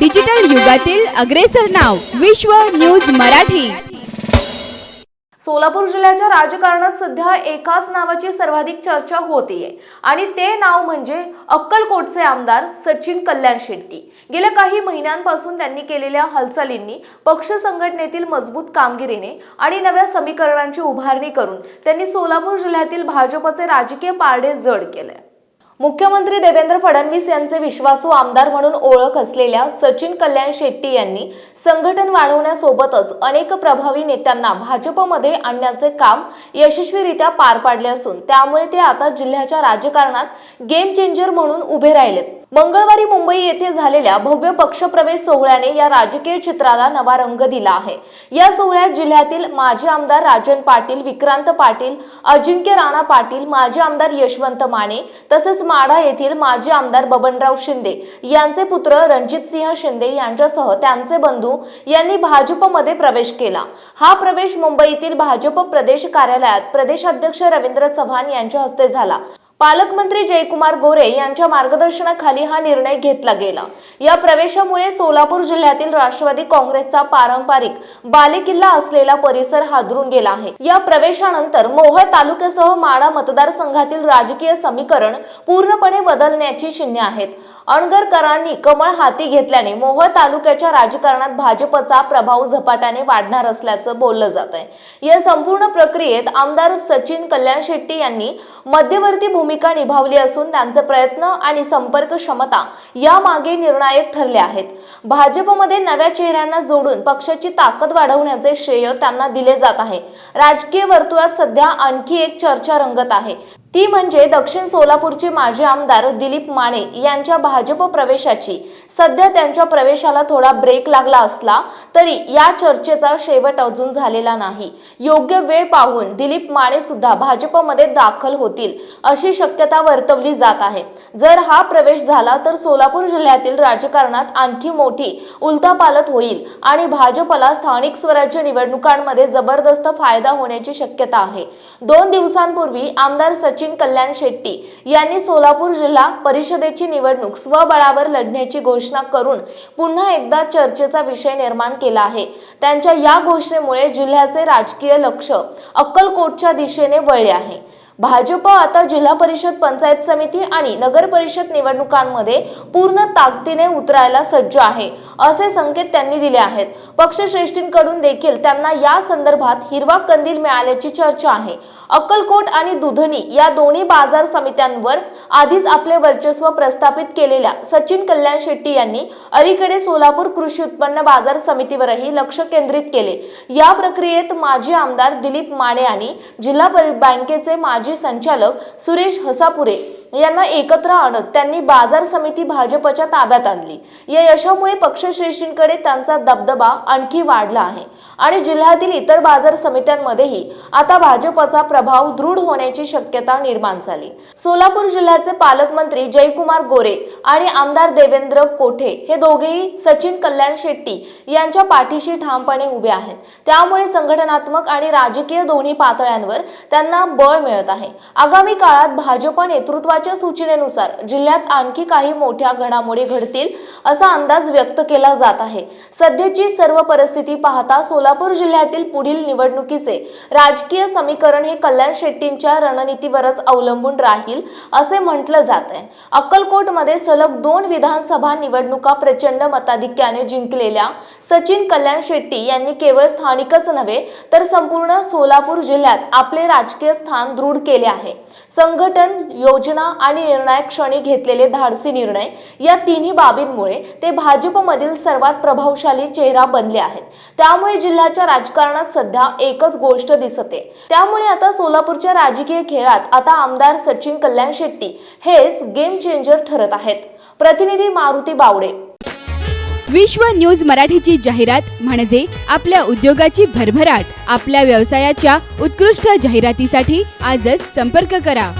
Digital युगातील अग्रेसर नाव विश्व न्यूज मराठी. सोलापूर जिल्ह्याच्या राजकारणात सध्या एकाच नावाची सर्वाधिक चर्चा होतीये. आणि ते नाव म्हणजे अक्कलकोटचे आमदार सचिन कल्याण शेट्टी. गेल्या काही महिन्यांपासून त्यांनी केलेल्या हालचालींनी पक्ष संघटनेतील मजबूत कामगिरीने आणि नव्या समीकरणांची उभारणी करून त्यांनी सोलापूर जिल्ह्यातील भाजपचे राजकीय पारडे जड केले. मुख्यमंत्री देवेंद्र फडणवीस यांचे विश्वासू आमदार म्हणून ओळख असलेल्या सचिन कल्याण शेट्टी यांनी संघटन वाढवण्यासोबतच अनेक प्रभावी नेत्यांना भाजपमध्ये आणण्याचे काम यशस्वीरित्या पार पाडले असून त्यामुळे ते आता जिल्ह्याच्या राजकारणात गेम चेंजर म्हणून उभे राहिलेत. मंगळवारी मुंबई येथे झालेल्या भव्य पक्षप्रवेश सोहळ्याने या राजकीय चित्राला नवा रंग दिला आहे. या सोहळ्यात जिल्ह्यातील माजी आमदार राजन पाटील विक्रांत पाटील अजिंक्य राणा पाटील माजी आमदार यशवंत माने तसेच माढा येथील माजी आमदार बबनराव शिंदे यांचे पुत्र रणजितसिंह शिंदे यांच्यासह त्यांचे बंधू यांनी भाजपमध्ये प्रवेश केला. हा प्रवेश मुंबईतील भाजप प्रदेश कार्यालयात प्रदेशाध्यक्ष रवींद्र चव्हाण यांच्या हस्ते झाला. पालकमंत्री जयकुमार गोरे यांच्या मार्गदर्शनाखाली हा निर्णय घेतला गेला. या प्रवेशामुळे सोलापूर जिल्ह्यातील राष्ट्रवादी काँग्रेसचा पारंपरिक बालेकिल्ला असलेला परिसर हादरून गेला आहे. या प्रवेशानंतर मोहोळ तालुक्यासह माडा मतदारसंघातील राजकीय समीकरण पूर्णपणे बदलण्याची चिन्हे आहेत. अणगरकरांनी कमळ हाती घेतल्याने मोहोळ तालुक्याच्या राजकारणात भाजपचा प्रभाव झपाट्याने वाढणार असल्याचं बोललं जात आहे. या संपूर्ण प्रक्रियेत आमदार सचिन कल्याण शेट्टी यांनी मध्यवर्ती भूमिका निभावली असून त्यांचे प्रयत्न आणि संपर्क क्षमता यामागे निर्णायक ठरले आहेत. भाजपमध्ये नव्या चेहऱ्यांना जोडून पक्षाची ताकद वाढवण्याचे श्रेय त्यांना दिले जात आहे. राजकीय वर्तुळात सध्या आणखी एक चर्चा रंगत आहे. ती म्हणजे दक्षिण सोलापूरचे माजी आमदार दिलीप माने यांच्या भाजप प्रवेशाची. सध्या त्यांच्या प्रवेशाला थोडा ब्रेक लागला असला तरी या चर्चेचा शेवट अजून झालेला नाही. योग्य वेळ पाहून दिलीप माने सुद्धा भाजपमध्ये दाखल होतील अशी शक्यता वर्तवली जात आहे. जर हा प्रवेश झाला तर सोलापूर जिल्ह्यातील राजकारणात आणखी मोठी उलथापालत होईल आणि भाजपला स्थानिक स्वराज्य निवडणुकांमध्ये जबरदस्त फायदा होण्याची शक्यता आहे. दोन दिवसांपूर्वी आमदार सचिन कल्याण शेट्टी यांनी सोलापूर जिल्हा परिषदेची निवडणूक स्वबळावर लढण्याची घोषणा करून पुन्हा एकदा चर्चेचा विषय निर्माण केला आहे. त्यांच्या या घोषणेमुळे जिल्ह्याचे राजकीय लक्ष अक्कलकोटच्या दिशेने वळले आहे. भाजप आता जिल्हा परिषद पंचायत समिती आणि नगर परिषद निवडणुकांमध्ये पूर्ण ताकदीने उतरायला सज्ज आहे असे संकेत त्यांनी दिले आहेत. पक्षश्रेष्ठींकडून देखील त्यांना या संदर्भात हिरवा कंदील मिळाल्याची चर्चा आहे. अक्कलकोट आणि दुधनी या दोन्ही बाजार समित्यांवर आधीच आपले वर्चस्व प्रस्थापित केलेल्या सचिन कल्याण शेट्टी यांनी अलीकडे सोलापूर कृषी उत्पन्न बाजार समितीवरही लक्ष केंद्रित केले. या प्रक्रियेत माजी आमदार दिलीप माने आणि जिल्हा परि- बँकेचे माजी संचालक सुरेश हसापुरे यांना एकत्र आणत त्यांनी बाजार समिती भाजपच्या ताब्यात आणली. या यशामुळे पक्षश्रेष्ठींकडे त्यांचा दबदबा आणखी वाढला आहे. आणि जिल्ह्यातील इतर बाजार समित्यांमध्येही आता भाजपचा प्रभाव दृढ होण्याची शक्यता निर्माण झाली. सोलापूर जिल्ह्याचे पालकमंत्री जयकुमार गोरे आणि आमदार देवेंद्र कोठे हे दोघेही सचिन कल्याण शेट्टी यांच्या पाठीशी ठामपणे उभे आहेत. त्यामुळे संघटनात्मक आणि राजकीय दोन्ही पातळ्यांवर त्यांना बळ मिळत आहे. आगामी काळात भाजप नेतृत्वाच्या सूचनेनुसार जिल्ह्यात आणखी काही मोठ्या घडामोडी घडतील असा अंदाज व्यक्त केला जात आहे. सध्याची सर्व परिस्थिती पाहता सोलापूर जिल्ह्यातील पुढील निवडणुकीचे राजकीय समीकरण हे कल्याण शेट्टींच्या रणनीतीवरच अवलंबून राहील असे म्हटलं जात आहे. अक्कलकोटमध्ये सलग दोन विधानसभा निवडणुका प्रचंड मताधिक्याने जिंकलेल्या सचिन कल्याण शेट्टी यांनी केवळ स्थानिकच नव्हे तर संपूर्ण सोलापूर जिल्ह्यात आपले राजकीय स्थान दृढ केले आहे. संघटन योजना आणि निर्णायक क्षणी घेतलेले धाडसी निर्णय या तिन्ही बाबींमुळे ते भाजपमधील सर्वात प्रभावशाली चेहरा बनले आहेत. त्यामुळे जिल्ह्याच्या राजकारणात सध्या एकच गोष्ट दिसते. त्यामुळे आता सोलापूरच्या राजकीय खेळात आता आमदार सचिन कल्याण शेट्टी हेच गेम चेंजर ठरत आहेत. प्रतिनिधी मारुती बावडे. विश्व न्यूज मराठीची जाहिरात म्हणजे आपल्या उद्योगाची भरभराट. आपल्या व्यवसायाच्या उत्कृष्ट जाहिरातीसाठी आजच संपर्क करा.